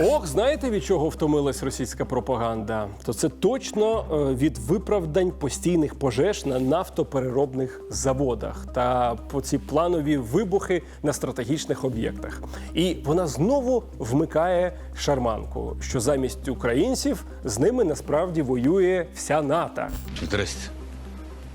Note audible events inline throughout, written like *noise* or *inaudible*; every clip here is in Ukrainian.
Ох, знаєте, від чого втомилась російська пропаганда? То це точно е, від виправдань постійних пожеж на нафтопереробних заводах та по ці планові вибухи на стратегічних об'єктах. І вона знову вмикає шарманку, що замість українців з ними насправді воює вся НАТО. Здрасте.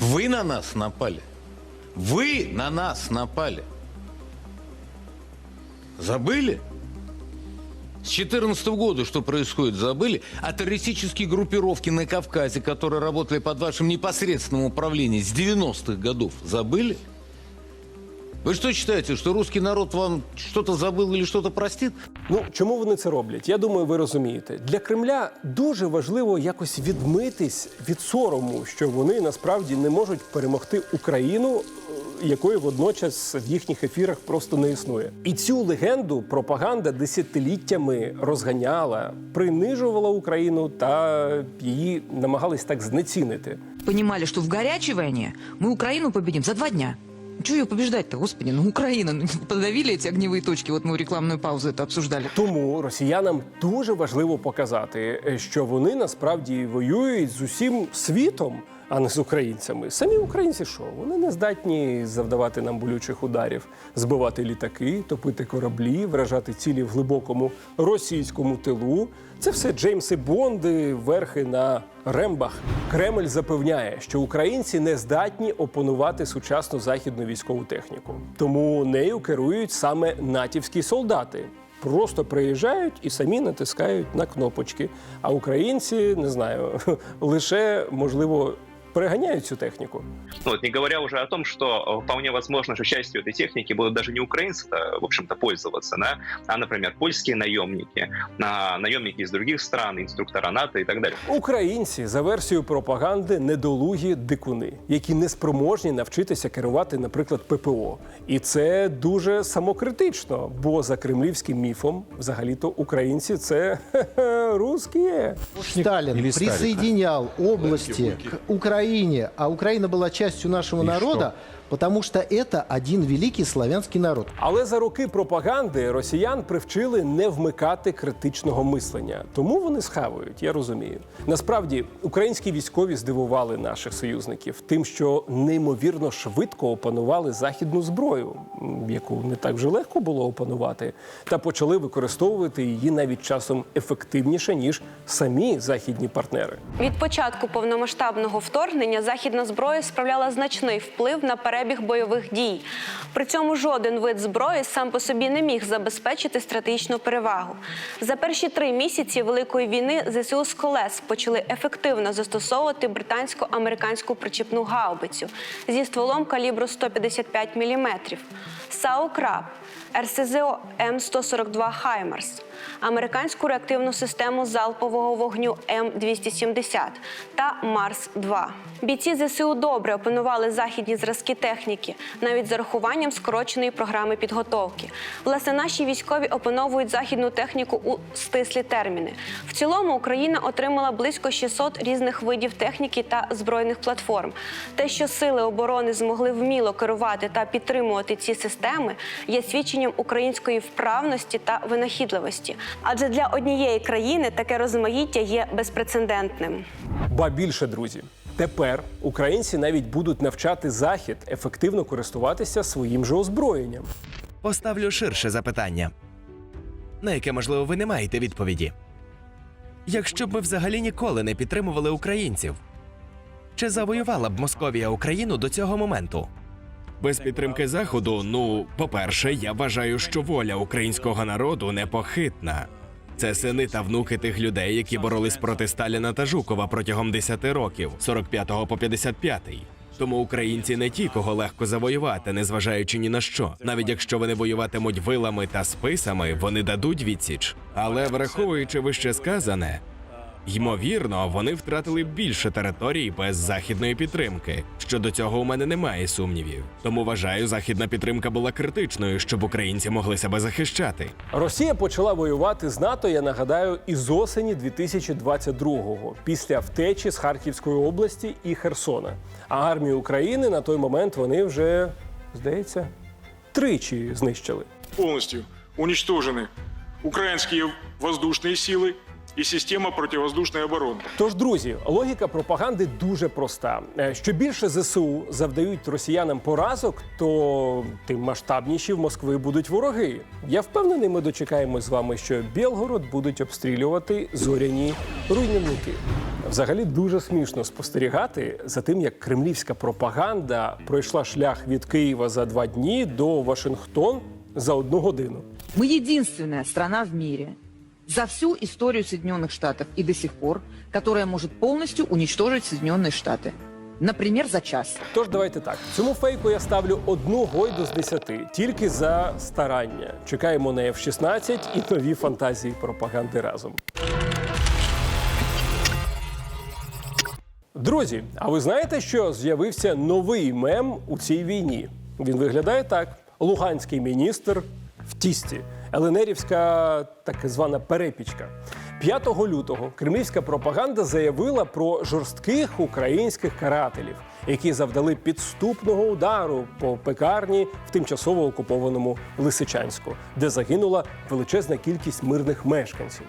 Вы на нас напали. Вы на нас напали. Забыли? С 2014 года что происходит, забыли? А террористические группировки на Кавказе, которые работали под вашим непосредственным управлением с 90-х годов, забыли? Вы что считаете, что русский народ вам что-то забыл или что-то простит? Ну чому вони це роблять? Я думаю, ви розумієте. Для Кремля дуже важливо якось відмитись від сорому, що вони насправді не можуть перемогти Україну, е, якої водночас в їхніх ефірах просто не існує. І цю легенду пропаганда десятиліттями розганяла, принижувала Україну та її намагались так знецінити. Понимали, что в горячей войне мы Украину победим за два дня. Чего ее побеждать-то, господи? Ну, Украина, ну, подавили эти огневые точки. Вот мы в рекламную паузу это обсуждали. Тому росіянам дуже важливо показати, е, що вони насправді воюють з усім світом, а не з українцями. Самі українці що? Вони не здатні завдавати нам болючих ударів, збивати літаки, топити кораблі, вражати цілі в глибокому російському тилу. Це все Джеймси Бонди, верхи на рембах. Кремль запевняє, що українці не здатні опанувати сучасну західну військову техніку. Тому нею керують саме натівські солдати. Просто приїжджають і самі натискають на кнопочки. А українці не знаю, *laughs* лише можливо переганяють цю техніку. Ну, вот, не говоря уже о том, что э, вполне возможно, что частью этой техники будут даже не украинцы, в общем-то, пользоваться, да, а, например, польские наемники, а, наемники из других стран, инструктора НАТО и так далее. Українці за версією пропаганди недолугі дикуни, які не спроможні навчитися керувати, наприклад, ППО. І це дуже самокритично, бо за кремлівським міфом, взагалі-то українці це хе-хе, *laughs* русські. Сталин Или Сталин. присоединял области к Украине, а Украина была частью нашего И народа, потому что это один великий славянский народ. Але за роки пропаганди росіян привчили не вмикати критичного мислення. Тому вони схавують, я розумію. Насправді, українські військові здивували наших союзників тим, що неймовірно швидко опанували західну зброю, яку не так вже легко було опанувати, та почали використовувати її навіть часом ефективніше ніж самі західні партнери. Від початку повномасштабного вторгнення західна зброя справляла значний вплив на перебіг бойових дій. При цьому жоден вид зброї сам по собі не міг забезпечити стратегічну перевагу. За перші три місяці великої війни ЗСУ з колес почали ефективно застосовувати британсько-американську причіпну гаубицю зі стволом калібру 155 мм, САУ «Краб», РСЗО М142 Хаймарс, американську реактивну систему залпового вогню М270 та Марс 2 Бійці ЗСУ добре опанували західні зразки техніки, навіть з урахуванням скороченої програми підготовки. Власне, наші військові опановують західну техніку у стислі терміни. В цілому Україна отримала близько 600 різних видів техніки та збройних платформ. Те, що сили оборони змогли вміло керувати та підтримувати ці системи, є свідченням української вправності та винахідливості. Адже для однієї країни таке розмаїття є безпрецедентним. Ба більше, друзі. Тепер українці навіть будуть навчати захід ефективно користуватися своїм же озброєнням. Поставлю ширше запитання, на яке, можливо, ви не маєте відповіді. Якщо б ми взагалі ніколи не підтримували українців, чи завоювала б Московія Україну до цього моменту? Без підтримки Заходу, ну, по-перше, я вважаю, що воля українського народу непохитна. Це сини та внуки тих людей, які боролись проти Сталіна та Жукова протягом 10 років, 45 по 55. Тому українці не ті, кого легко завоювати, незважаючи ні на що. Навіть якщо вони воюватимуть вилами та списами, вони дадуть відсіч. Але враховуючи вище сказане, ймовірно, вони втратили б більше територій без західної підтримки. Щодо цього у мене немає сумнівів. Тому вважаю, західна підтримка була критичною, щоб українці могли себе захищати. Росія почала воювати з НАТО, я нагадаю, із осені 2022-го, після втечі з Харківської області і Херсона. А армію України на той момент вони вже, здається, тричі знищили. полностью уничтожены украинские воздушные силы и система противовоздушной обороны. Тож, друзі, логіка пропаганди дуже проста. Е, Що більше ЗСУ завдають росіянам поразок, то тим масштабніші в Москви будуть вороги. Я впевнений, ми дочекаємось з вами, що Білгород будуть обстрілювати зоряні руйнівники. Взагалі дуже смішно спостерігати за тим, як кремлівська пропаганда пройшла шлях від Києва за два дні до Вашингтон за одну годину. Мы единственная страна в мире за всю историю Соединенных Штатов и до сих пор, которая может полностью уничтожить Соединенные Штаты. Например, за час. Тож давайте так. Цьому фейку я ставлю одну гойду з десяти, тільки за старання. Чекаємо на F-16 і нові фантазії пропаганди разом. Друзі, а ви знаєте, що з'явився новий мем у цій війні? Він виглядає так: луганський міністр в тісті, ЛНРівська так звана перепічка. 5 лютого кремлівська пропаганда заявила про жорстких українських карателів, які завдали підступного удару по пекарні в тимчасово окупованому Лисичанську, де загинула величезна кількість мирних мешканців.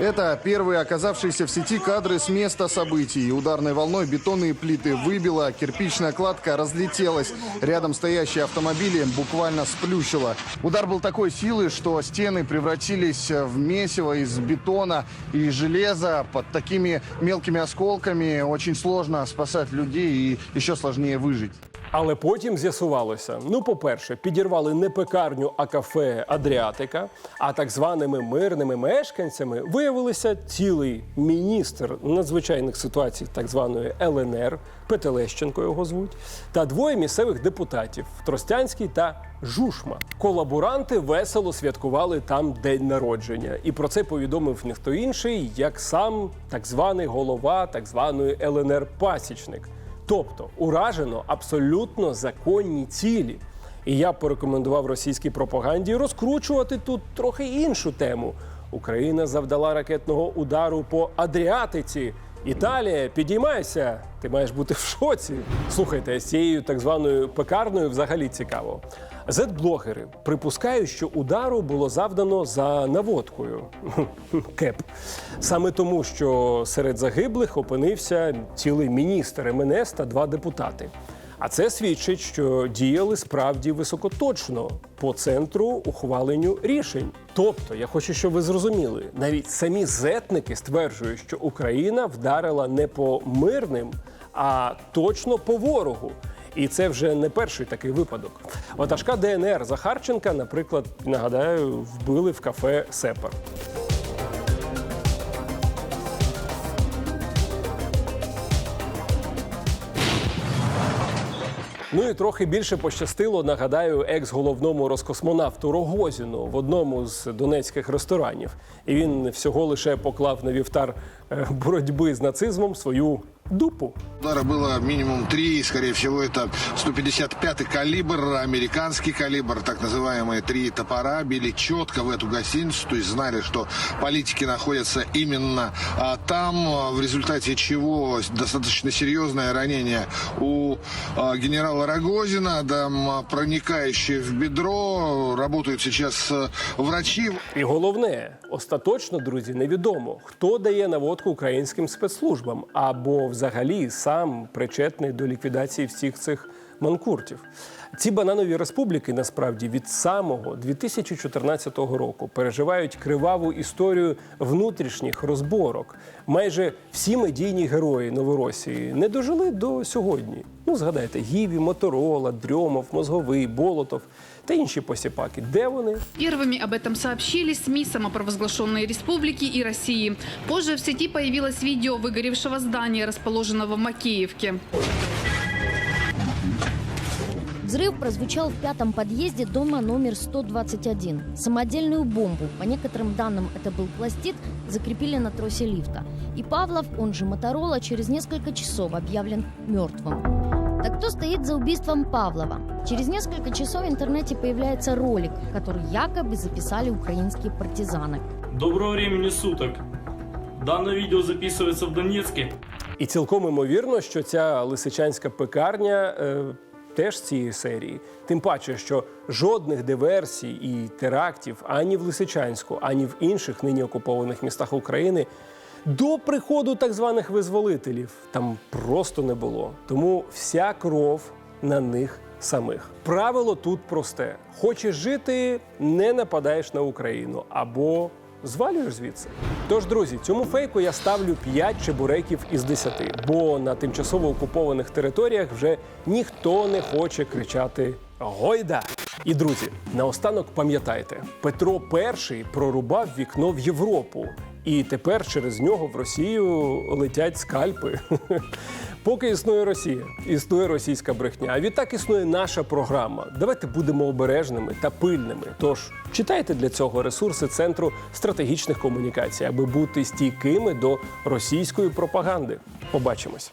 Это первые оказавшиеся в сети кадры с места событий. Ударной волной бетонные плиты выбило, кирпичная кладка разлетелась. Рядом стоящие автомобили буквально сплющило. Удар был такой силы, что стены превратились в месиво из бетона и железа. Под такими мелкими осколками очень сложно спасать людей и еще сложнее выжить. Але потім з'ясувалося: ну, по-перше, підірвали не пекарню, а кафе Адріатика. А так званими мирними мешканцями виявилися цілий міністр надзвичайних ситуацій, так званої ЛНР, Петелещенко його звуть, та двоє місцевих депутатів Тростянський та Жушма. Колаборанти весело святкували там день народження, і про це повідомив ніхто інший, як сам так званий голова так званої ЛНР Пасічник. Тобто уражено абсолютно законні цілі. І я порекомендував російській пропаганді розкручувати тут трохи іншу тему. Україна завдала ракетного удару по Адріатиці. Італія, підіймайся! Ти маєш бути в шоці. Слухайте, з цією так званою пекарною взагалі цікаво. Зет-блогери припускають, що удару було завдано за наводкою. *laughs* Кеп. Саме тому, що серед загиблих опинився цілий міністр МНС та два депутати. А це свідчить, що діяли справді високоточно по центру ухваленню рішень. Тобто, я хочу, щоб ви зрозуміли, навіть самі зетники стверджують, що Україна вдарила не по мирним, а точно по ворогу. І це вже не перший такий випадок. Ватажка ДНР Захарченка, наприклад, нагадаю, вбили в кафе Сепар. Ну і трохи більше пощастило, нагадаю, екс-головному роскосмонавту Рогозіну в одному з донецьких ресторанів. І він всього лише поклав на вівтар е, боротьби з нацизмом свою дупу. Удара было минимум три, скорее всего, это 155-й калибр, американский калибр, так называемые три топора, били четко в эту гостиницу, то есть знали, что политики находятся именно а, там, а, в результате чего достаточно серьезное ранение у а, генерала Рогозина, там, а, проникающее в бедро, работают сейчас а, врачи. І головне, остаточно, друзі, невідомо, хто дає наводку українським спецслужбам або взагалі сам причетний до ліквідації всіх цих манкуртів. Ці бананові республіки насправді від самого 2014 року переживають криваву історію внутрішніх розборок. Майже всі медійні герої Новоросії не дожили до сьогодні. Ну, згадайте, Гіві, Моторола, Дрьомов, Мозговий, Болотов та інші посіпаки. Де вони? Первыми об этом сообщили СМИ самопровозглашенной республики и России. Позже в сети появилось видео выгоревшего здания, расположенного в Макеевке. Взрыв прозвучал в пятом подъезде дома номер 121. Самодельную бомбу, по некоторым данным это был пластид, закрепили на тросе лифта. И Павлов, он же Моторола, через несколько часов объявлен мертвым. Так кто стоит за убийством Павлова? Через несколько часов в интернете появляется ролик, который якобы записали украинские партизаны. Доброго времени суток. Данное видео записывается в Донецке. І цілком імовірно, що ця лисичанська пекарня е, теж з цієї серії. Тим паче, що жодних диверсій і терактів ані в Лисичанську, ані в інших нині окупованих містах України до приходу так званих визволителів там просто не було. Тому вся кров на них самих. Правило тут просте: хочеш жити, не нападаєш на Україну або звалюєш звідси. Тож, друзі, цьому фейку я ставлю 5 чебуреків із 10, бо на тимчасово окупованих територіях вже ніхто не хоче кричати Гойда! І друзі, наостанок пам'ятайте, Петро І прорубав вікно в Європу, і тепер через нього в Росію летять скальпи. *laughs* Поки існує Росія, існує російська брехня. А відтак існує наша програма. Давайте будемо обережними та пильними. Тож читайте для цього ресурси Центру стратегічних комунікацій, аби бути стійкими до російської пропаганди. Побачимось.